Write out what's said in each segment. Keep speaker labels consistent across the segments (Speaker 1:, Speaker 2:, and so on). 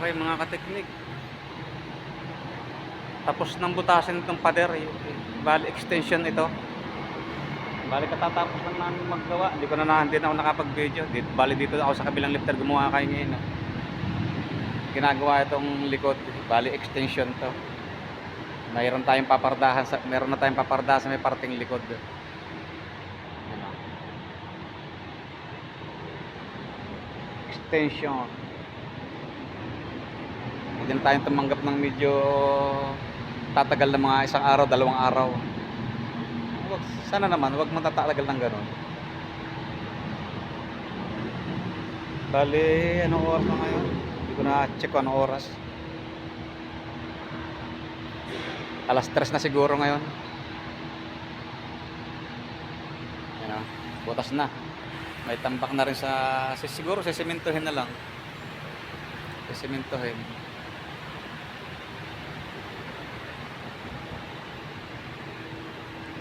Speaker 1: Okay mga kateknik. Tapos nang butasin itong pader. eh. Bali extension ito. Bali katatapos lang namin maggawa. Hindi ko na na, hindi na ako nakapag-video. Dito, bali dito ako sa kabilang lifter gumawa kayo ngayon. no. Ginagawa itong likod. Bali extension to. Mayroon tayong papardahan sa meron na tayong papardahan sa may parting likod. Ano. Extension. Na tayong tumanggap ng medyo tatagal na mga isang araw, dalawang araw. Wag, sana naman, wag man tatalagal ng ganun. Bali, anong oras na ngayon? Hindi ko na check kung anong oras. Alas 3 na siguro ngayon. Yan o, butas na. May tambak na rin sa, si- siguro sisimintuhin na lang. Sisimintuhin.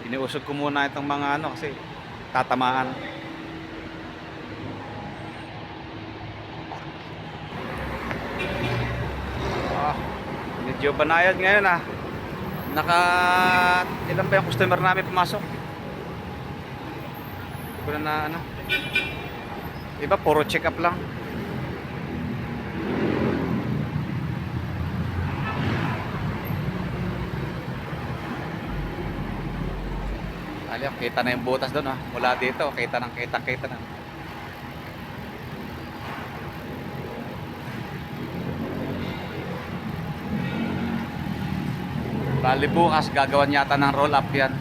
Speaker 1: Iniusog ko muna itong mga ano kasi tatamaan. Ah, medyo banayad ngayon ah. Naka ilan pa yung customer namin pumasok? Hindi na ano. Iba puro check up lang. Alam, kita na yung butas doon ah. Mula dito, kita nang kita, kita na. Bali bukas, gagawan yata ng roll up yan.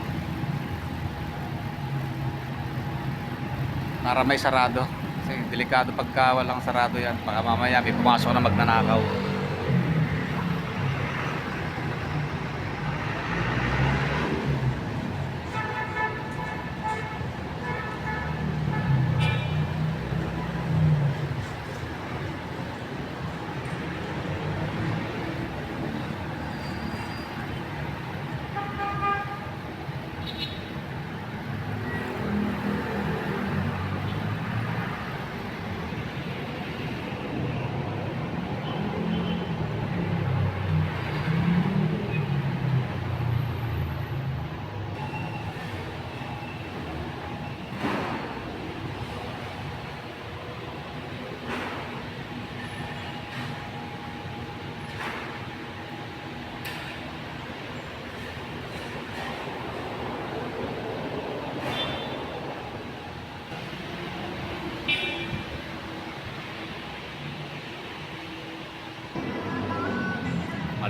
Speaker 1: Para may sarado. Kasi delikado pagka walang sarado yan. Baka mamaya may pumasok na magnanakaw.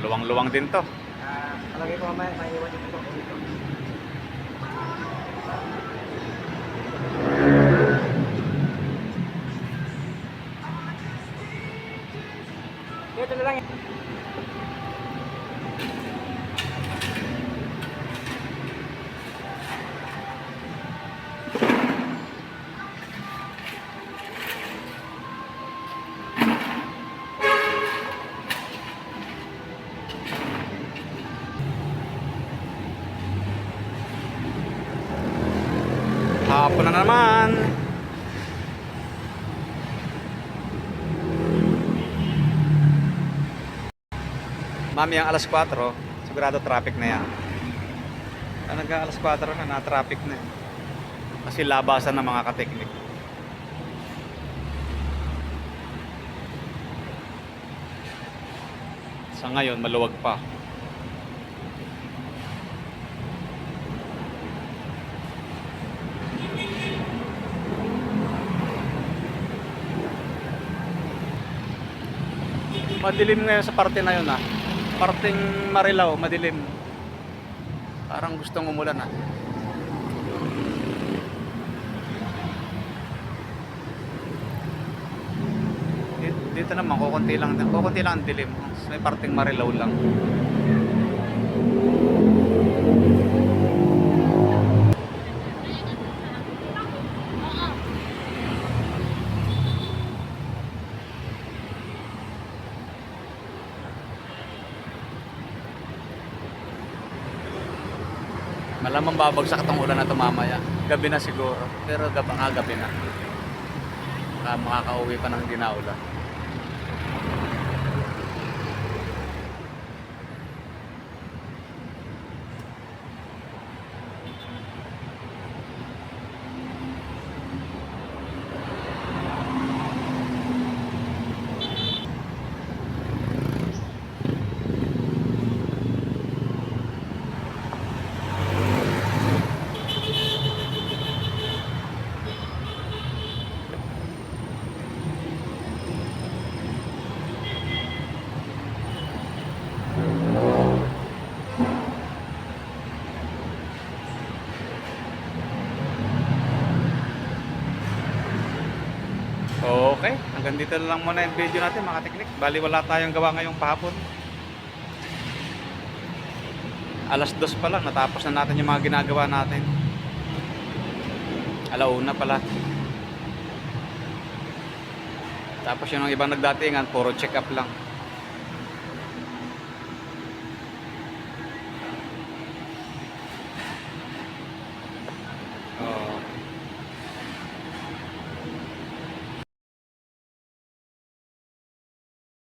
Speaker 1: Maluwang-luwang din to.
Speaker 2: Ah, palagay ko mamaya may iwan yung
Speaker 1: Hapon na naman. Mami, ang alas 4, sigurado traffic na yan. Talaga alas 4 na, na-traffic na. yan. Kasi labasan ng mga kateknik. Sa ngayon, maluwag pa. Madilim ngayon sa parte na yun ah. Parting Marilao, madilim. Parang gustong umulan ah. Dito, dito naman, kukunti lang, kukunti lang ang dilim. May parting Marilao lang. Malamang babagsak itong ulan na ito mamaya. Gabi na siguro. Pero gab ah, gabi na. Baka makakauwi pa ng dinaulan. Hanggang dito na lang muna yung video natin mga teknik. Bali wala tayong gawa ngayong pahapon. Alas dos pa lang, natapos na natin yung mga ginagawa natin. Alauna pala. Tapos yung ibang nagdatingan, puro check up lang.